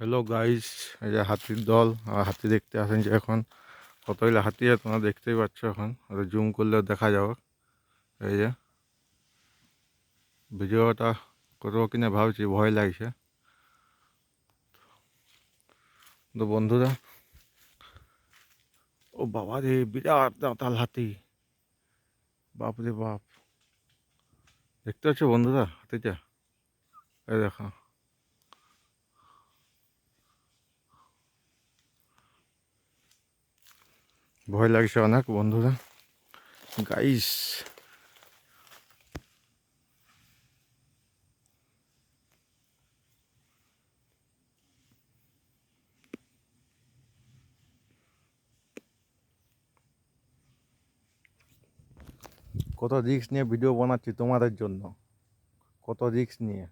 Hello guys এই যে হাতির দল, আর হাতি দেখতে আসেন যে এখন। কতগুলো হাতি তোমরা দেখতেই পাচ্ছ এখন। ওটা জুম করলেও দেখা যাবে। এই যে। ভিডিওটা করব কিনা ভাবছি, ভয় লাগছে। তো বন্ধুরা, ও বাবা রে, বিরাট দাঁতাল হাতি। বাপ রে বাপ। দেখতে পাচ্ছ বন্ধুরা হাতিটা? এই দেখো। ভয় লাগছে অনেক, বন্ধুরা। গাইস কত রিক্স নিয়ে ভিডিও বানাচ্ছি তোমাদের জন্য? কত রিক্স নিয়ে?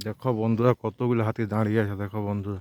দেখো বন্ধুরা কতগুলো হাতি দাঁড়িয়ে আছে দেখো বন্ধুরা।